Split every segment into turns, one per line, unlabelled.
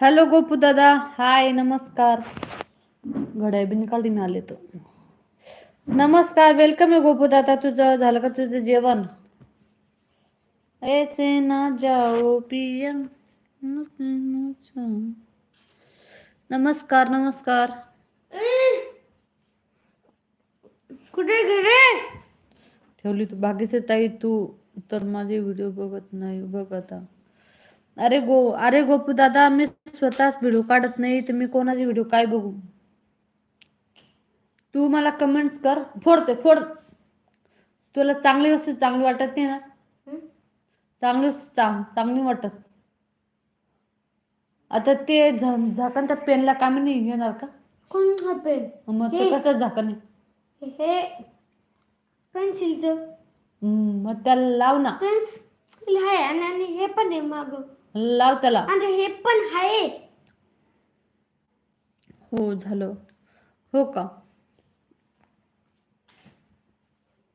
Hello Gopu दादा हाय नमस्कार. घड्या बिन काढून आले तो. नमस्कार वेलकम आहे गोपू दादा तुझं झालं का तुझं जेवण? ऐसे ना जाओ पिया नमस्कार नमस्कार.
कुठे
ठेवली तू बाकीचे ताई तू तर माझे व्हिडिओ बघत नाही बघ आता. अरे गो अरे गोपू दादा मी स्वतःच व्हिडिओ काढत नाही तर मी कोणाचे व्हिडिओ काय बघू? तू मला कमेंट्स कर फोडते फोड. तुला चांगली वस्तू चांगली वाटत नाही ना? चांगली वस्तू चांग चांगली वाटत. आता ते झाकण त्या पेनला कामी नाही घेणार का?
कोण हा पेन
मग ते. कसं झाकण आहे?
हे पेन्सिलचं.
हम्म, मग त्याला लाव ना.
पेन्सिल आहे आणि हे पण आहे माग.
लाव त्याला.
आणि हे पण आहे.
हो झालं. हो का?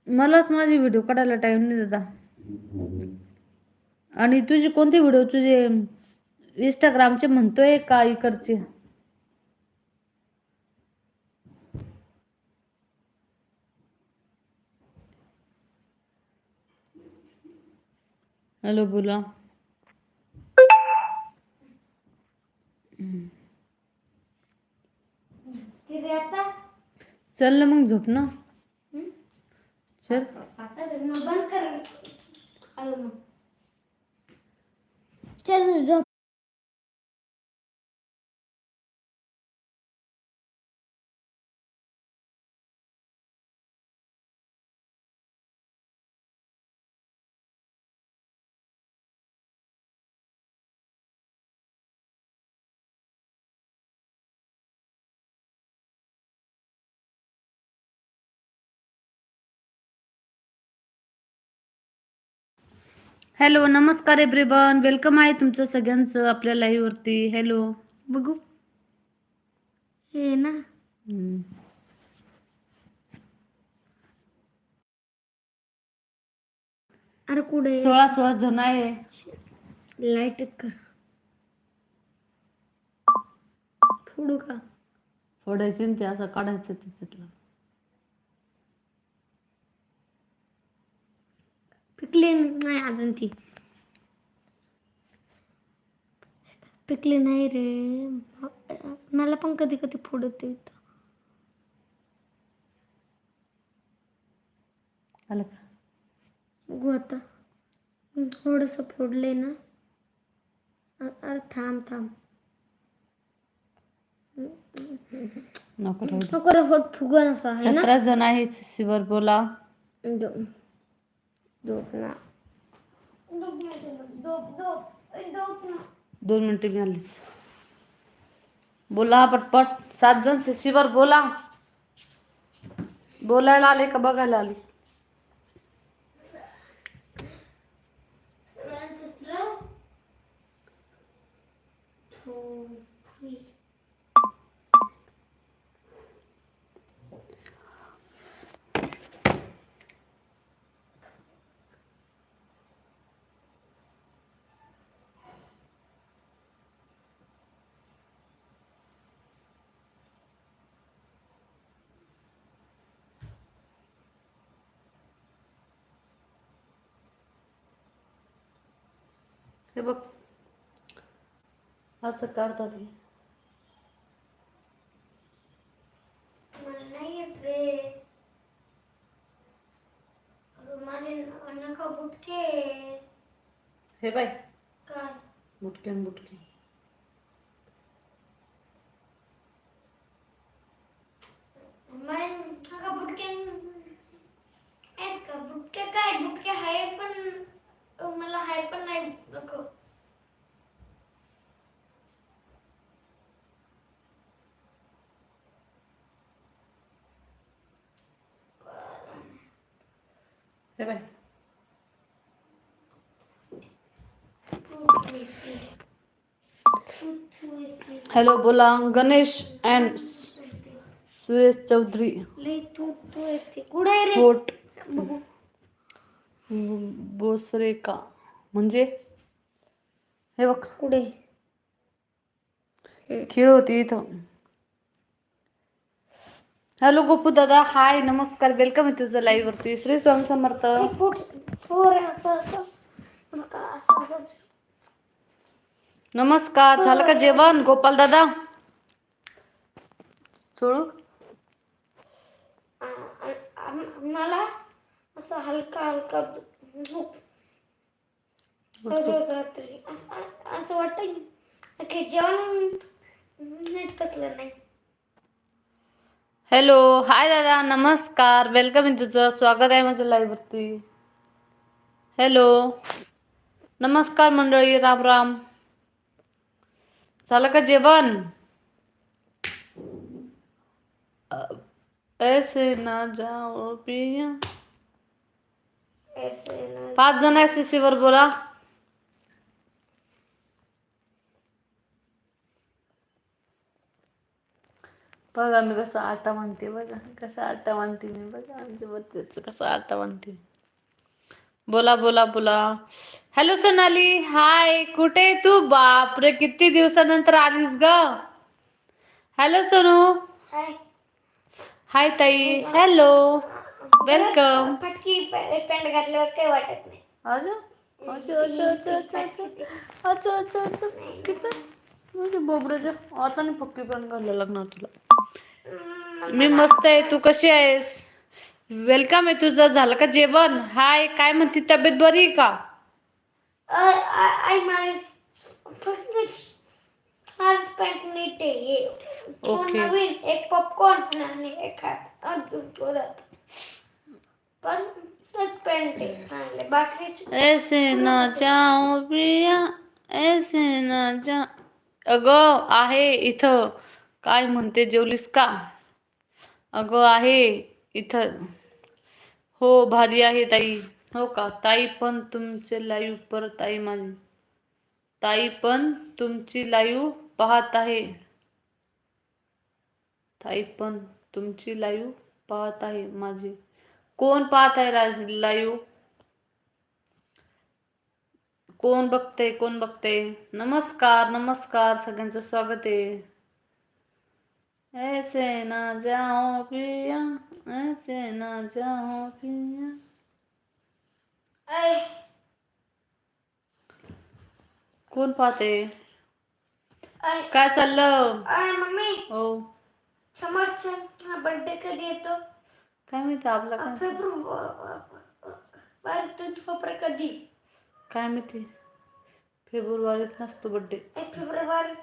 मलाच माझे व्हिडिओ काढायला टाइम नाही दादा आणि तुझे कोणते व्हिडिओ? तुझे इंस्टाग्रामचे म्हणतोय का इकडचे? हॅलो बोला.
किती आता?
चल ना मग झोप ना? चल.
आता बंद कर. चल झोप
हॅलो नमस्कार एव्हरीवन वेलकम आहे तुमचं सगळ्यांचं आपल्या लाईव्ह वरती. हॅलो
बघू. हे ना. अरे कुठे?
सोळा सोळा जण आहे.
लाइट कर. फोडू का?
फोडायचे ते असं काढायचं त्याच्यातलं
पिकले नाही अजून ती. पिकले नाही रे. मला पण कधी कधी फोडत येत.
आलं का?
बघू आता. थोडस फोडले ना. अरे थांब थांब.
नको.
नको रे फुगन असं आहे ना.
सतरा जण आहे सीसीवर बोला.
दो- दोप ना दोप नाही दोप दोप दोप ना
दोन मिनिटं मी आलीच बोला पटपट सात जण सीसीवर बोला बोलायला आले का बघायला आले
हो
हे बघ. असं करतात हे.
मला नाही येत रे. अगं माझे नका बुटके.
हे बाय
काय?
बुटके. न बाय हॅलो बोला गणेश अँड सुरेश चौधरी
तू तू
फोर्ट बोसरे का म्हणजे? हे बघ.
कुठे
खीळ होती इथं. हॅलो गोपू दादा हाय नमस्कार वेलकम आहे तुझं लाईव्ह वरती. श्री स्वामी समर्थ. नमस्कार झालं का जेवण गोपाल दादा? सोडू?
मला असं हलका हलका झोप रोज रोज रात्री. असं वाटतं जेवण नीट कसलं नाही.
हॅलो हाय दादा नमस्कार. वेलकम आहे तुझं. स्वागत आहे माझं लाईव्ह वरती. हॅलो नमस्कार मंडळी राम राम. झालं का जेवण? ऐसे ना जाओ पिया. पाच जण एस सी वर बोला. बघा मी कसं आटा म्हणते बघा कसं आटा म्हणते मी बघा आमच्या बच्चाचं कसं आटा म्हणते. बोला बोला बोला. हॅलो सोनाली. हाय कुठे तू? बापरे किती दिवसानंतर आलीस ग. हॅलो सोनू.
हाय
हाय ताई. हॅलो वेलकम
फटकी पॅन्ट घातल्यावर काही वाटत नाही.
अजून? अच्छा अच्छा अच्छा अच्छा अच्छा. अच्छा अच्छा अच्छा. किती? म्हणजे बोबड्याच्या आता नाही पक्की पण घालायला लागणार तुला. मी मस्त आहे तू कशी आहेस? वेलकम आहे तुझं. झालं का जेवण? हाय काय म्हणते? तब्येत बरी आहे का? ओके.
नवीन एक पॉपकॉर्न आणि एक हात अजून परत पण तोच पॅन्ट आहे चांगले बाकीचे
ऐसे ना जाओ पिया ऐसे ना जा अगं आहे इथं. काय म्हणते जेवलीस का? अगं आहे इथं. हो भारी आहे ताई. हो का? ताई पण तुमचे लाईव्ह परत आई माझी ताई पण तुमची लाईव्ह पाहत आहे. ताई पण तुमची लाईव्ह पाहत आहे माझी. कोण पाहत आहे लाईव्ह कोण बघते कोण बघते नमस्कार नमस्कार. सगळ्यांचं स्वागत आहे. ऐसे ना जाओ पिया ऐसे ना जाओ पिया
आय
कोण पाहते काय चाललं
आय मम्मी।
हो
समर्थ हा बर्थडे कधी येतो
काय माहिती आपला काय
फेब्रुवारी कधी
काय माहिती फेब्रुवारीत नसतो बड्डे
एक फेब्रुवारी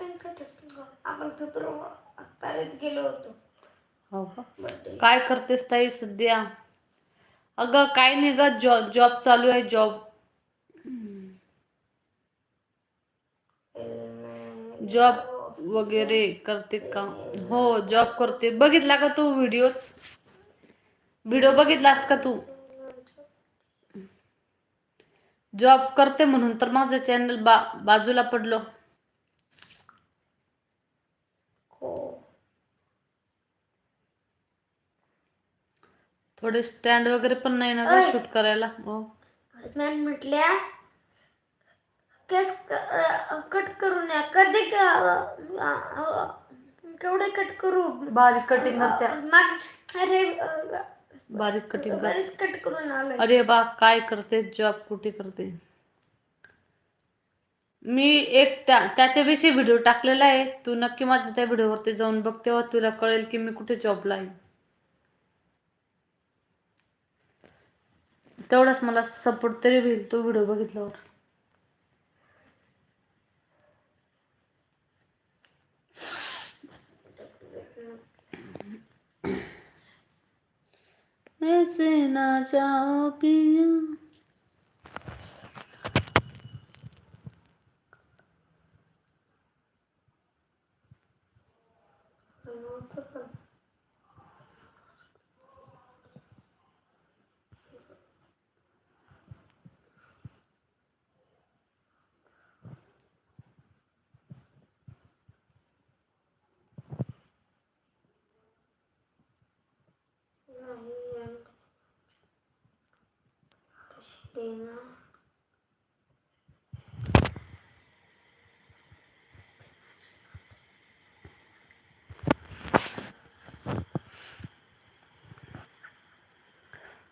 आपण फेब्रुवारीत गेलो होतो.
हो का?
बर्थडे
काय करतेस ताई सध्या? अगं काय नाही ग जॉब जॉब चालू आहे जॉब. जॉब वगैरे करते का? हो जॉब करते. बघितला का तू व्हिडिओच व्हिडिओ बघितलास का तू? जॉब करते म्हणून तर माझं चॅनल बा बाजूला पडलो.
हो.
थोडे स्टँड वगैरे पण नाही ना. शूट करायला? हो.
मॅम म्हटल्या केस कट करू नये कधी केवढे कट करू?
बारीक कटिंग करते
माग अरे
बारीक कटिंग कर.
बरेच कट करून आलोय.
अरे बा काय करते? जॉब कुठे करते? मी एक त्या त्याच्याविषयी व्हिडिओ टाकलेला आहे. तू नक्की माझ्या त्या व्हिडिओवरती जाऊन बघ तेव्हा तुला कळेल की मी कुठे जॉबला आहे. तेवढाच मला सपोर्ट तरी होईल तो व्हिडिओ बघितल्यावर. ऐसे ना जाओ पिया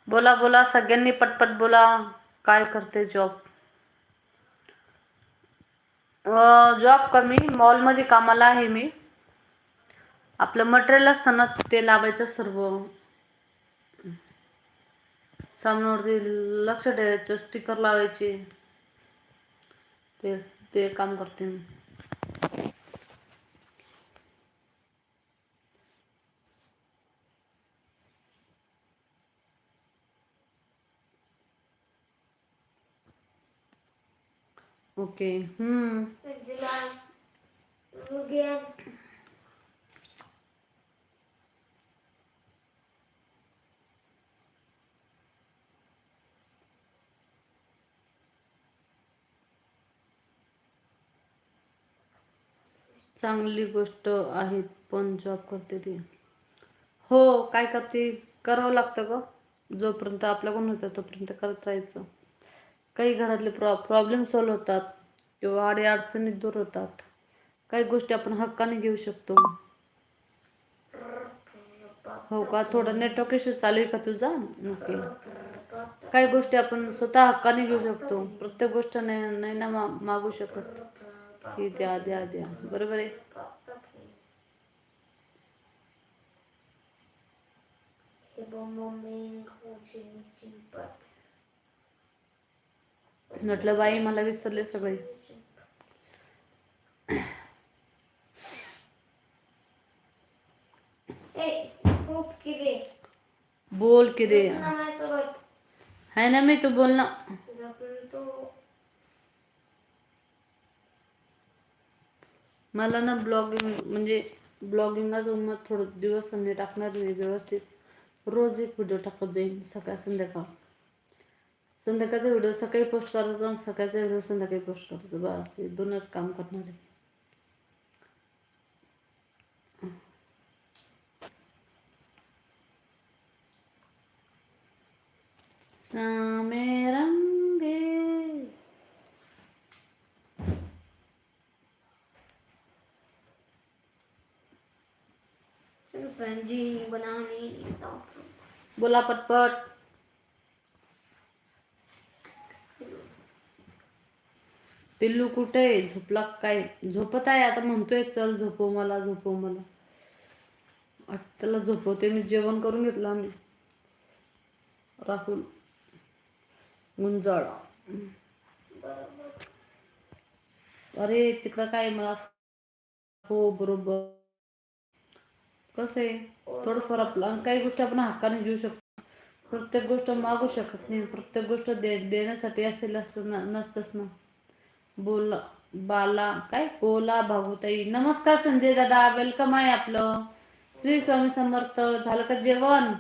बोला बोला सगळ्यांनी पटपट बोला काय करते जॉब जॉब कमी मॉलमध्ये कामाला आहे मी. आपलं मटेरियल असताना ते लावायचं सर्व. सामन्यावरती लक्ष ठेवायचं स्टिकर लावायचे. ते ते काम करते मी. ओके हम्म. चांगली गोष्ट आहे पण जॉब करते ती. हो काय करते करावं लागतं ग. जोपर्यंत आपल्याकडून होतं तोपर्यंत करत राहायचं. काही घरातले प्रॉ प्रॉब्लेम सॉल्व होतात किंवा आडे अडचणी दूर होतात. काही गोष्टी आपण हक्काने घेऊ शकतो. हो का? थोडं नेटवर्क इश्यू चालू आहे का तुझा? ओके काही गोष्टी आपण स्वतः हक्काने घेऊ शकतो. प्रत्येक गोष्ट नाही नाही ना मा मागू शकत. की द्या द्या द्या. बरोबर आहे? म्हटलं बाई मला विसरले सगळे.
किरे.
बोल की रे
माझ्यासोबत
आहे ना मी तू बोल ना
जपून तू
मला ना ब्लॉगिंग म्हणजे ब्लॉगिंगाचं मग थोडं दिवस टाकणार मी व्यवस्थित. रोज एक व्हिडिओ टाकत जाईन सकाळ संध्याकाळ. संध्याकाळचा व्हिडिओ सकाळी पोस्ट करायचा आणि सकाळचा व्हिडिओ संध्याकाळी पोस्ट करायचा. बस हे दोनच काम करणार आहे. सामे रंगे
पंजी बनानी
बोला पटपट. पिल्लू कुठे आहे? झोपला काय? झोपत आहे? आता म्हणतोय चल झोपव मला झोपव मला. त्याला झोपवते मी जेवण करून घेतलं आम्ही. राहुल गुंजाळा अरे तिकडं काय मला हो बरोबर. कसं आहे? थोडंफार आपलं काही गोष्टी आपण हक्काने घेऊ शकतो. प्रत्येक गोष्ट मागू शकत नाही. प्रत्येक गोष्ट दे देण्यासाठी असेल असं नसतंच ना. बोला बाला काय? बोला भागुताई नमस्कार संजय दादा. वेलकम आहे आपलं. श्री स्वामी समर्थ. झालं का जेवण?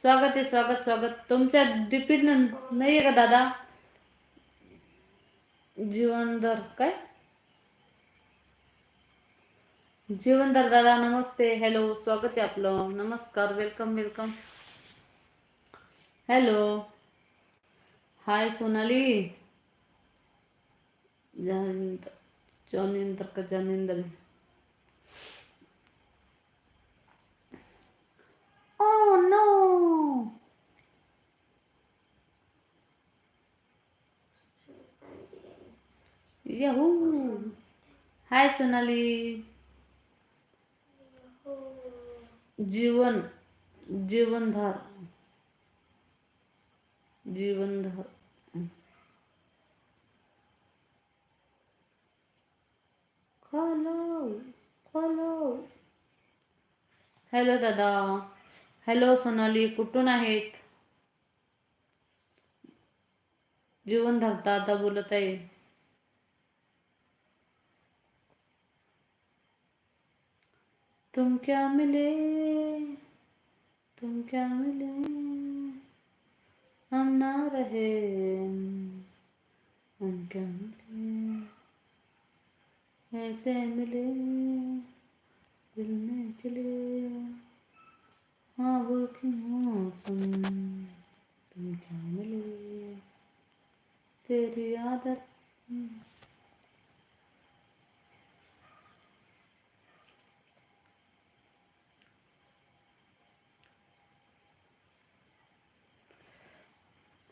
स्वागत आहे स्वागत स्वागत. तुमच्या डिपीट नाही आहे का दादा? जीवनदर काय? जीवनदार दादा नमस्ते. हॅलो स्वागत आहे आपलं. नमस्कार welcome welcome hello hi Sonali. Janinder का Janinder? Oh no yahoo hi Sonali. जीवन जीवनधार जीवनधार. खोलो खोलो हॅलो दादा. हॅलो सोनाली. कुठून आहेत? जीवनधार दादा बोलत आहे तुम क्या मिले? तुम क्या मिले? हम ना रहे। हम क्या मिले? ऐसे मिले दिल में खिले हाँ वो की मौसम तुम क्या मिले तेरी आदत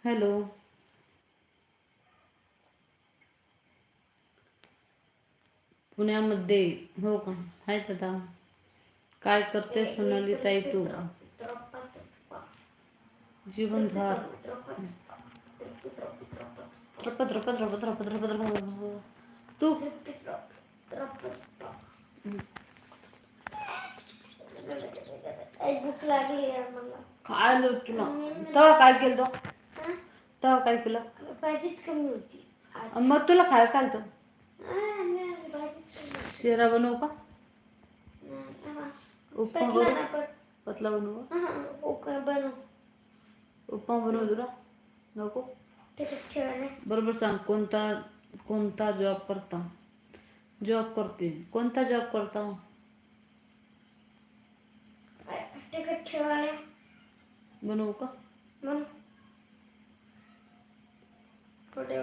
हॅलो. पुण्यामध्ये हो का? आहेत आता काय करते सोनाली ताई तू जीवनधार द्रप द्रप द्रप द्रप द्रप द्रप तू? काय तुला? तेव्हा काय केलं तो? तेव्हा काय केलं
भाजीच कमी होती आज.
मग तुला काय खालतं
हा, नाही, भाजीच कमी होती.
शिरा बनवू का
नाही, हा.
उपमा
पतला
बनवू
ना पत-
पतला बनवू?
हा.
उपमा बनवू तुला नको
त्याच्यात ठेवायला.
बरोबर सांग कोणता कोणता जॉब करता जॉब करते कोणता जॉब करता
त्याच्यात ठेवायला.
बनवू का
बनव. कुठे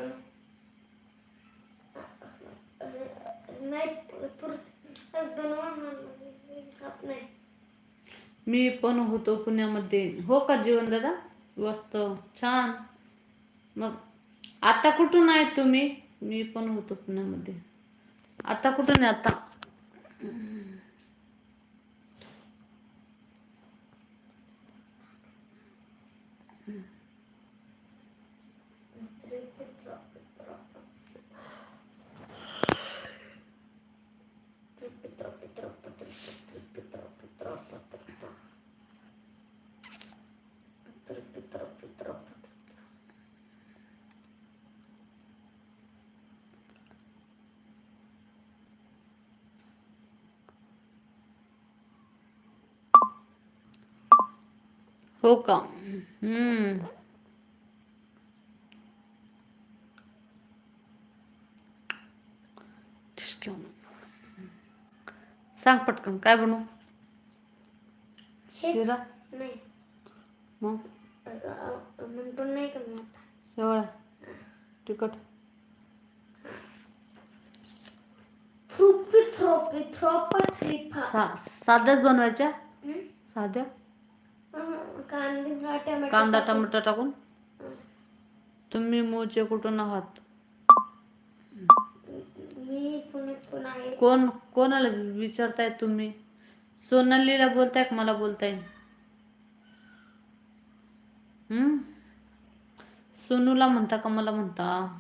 मी पण होतो पुण्यामध्ये. हो का जीवन दादा? मस्त छान. मग आता कुठून आहे तुम्ही? मी पण होतो पुण्यामध्ये. आता कुठून आहे आता? हो का? हम्म. सांग पटकन काय बनवू. शिरा?
नाही.
मग?
म्हणतो नाही आता?
तिखट?
थ्रुपी थ्रोपी
सा साध्याच बनवायच्या? साध्या?
कांदा टमाटर
कांदा
टाकून.
टमाटर टाकून? तुम्ही मूळचे कुठून आहात?
मी पुण्यात पण आहे.
कोण कोणाला विचारताय तुम्ही? सोनालीला बोलताय का मला बोलताय? हम्म? सोनूला म्हणता का मला म्हणता?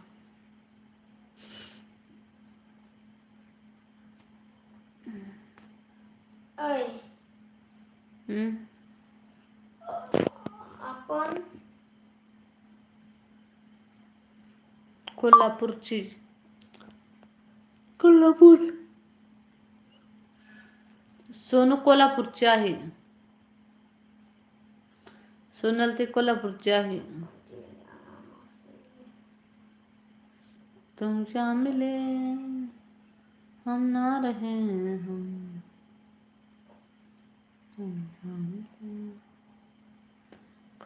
हम्म?
आपण
कोल्हापूरची. कोल्हापूर. सोनू कोल्हापूरची आहे. सोनल ती कोल्हापूरची आहे. तुम क्या मिले हम ना रहे हम। तुम क्या मिले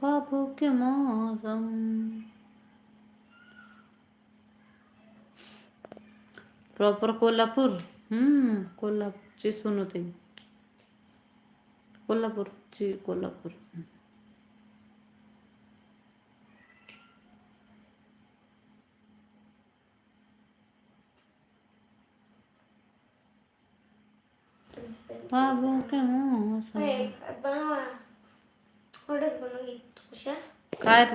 ख्वाबों के मौसम। प्रॉपर कोल्हापुर। हम्म कोल्हापुर जी सुनो ते कोल्हापुर जी कोल्हापुर. बाबू के मौसम.
बनवा ऑर्डर्स बनोगी बनव हुशार
काय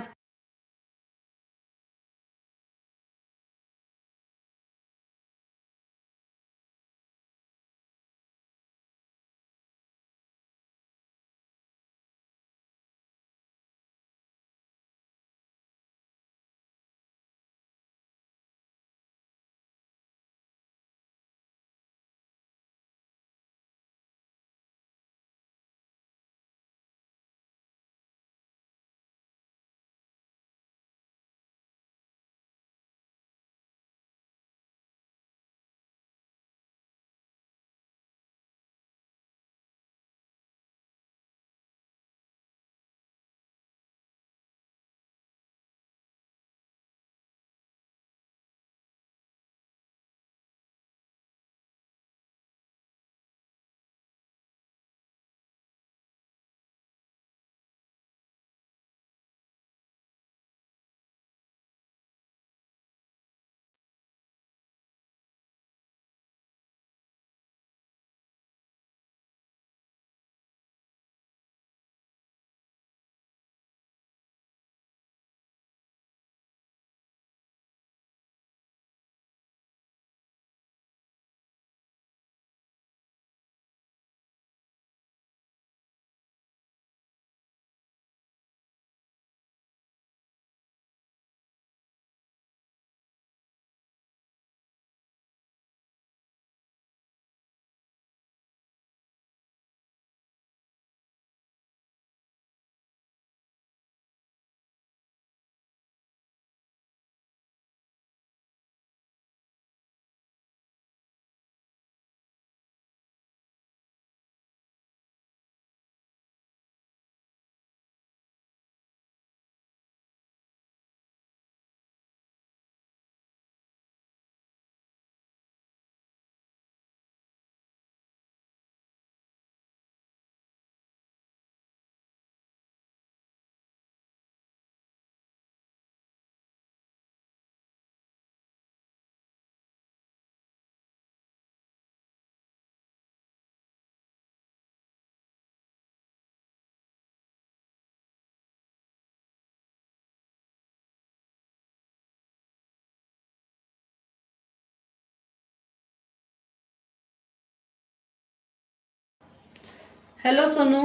हॅलो सोनू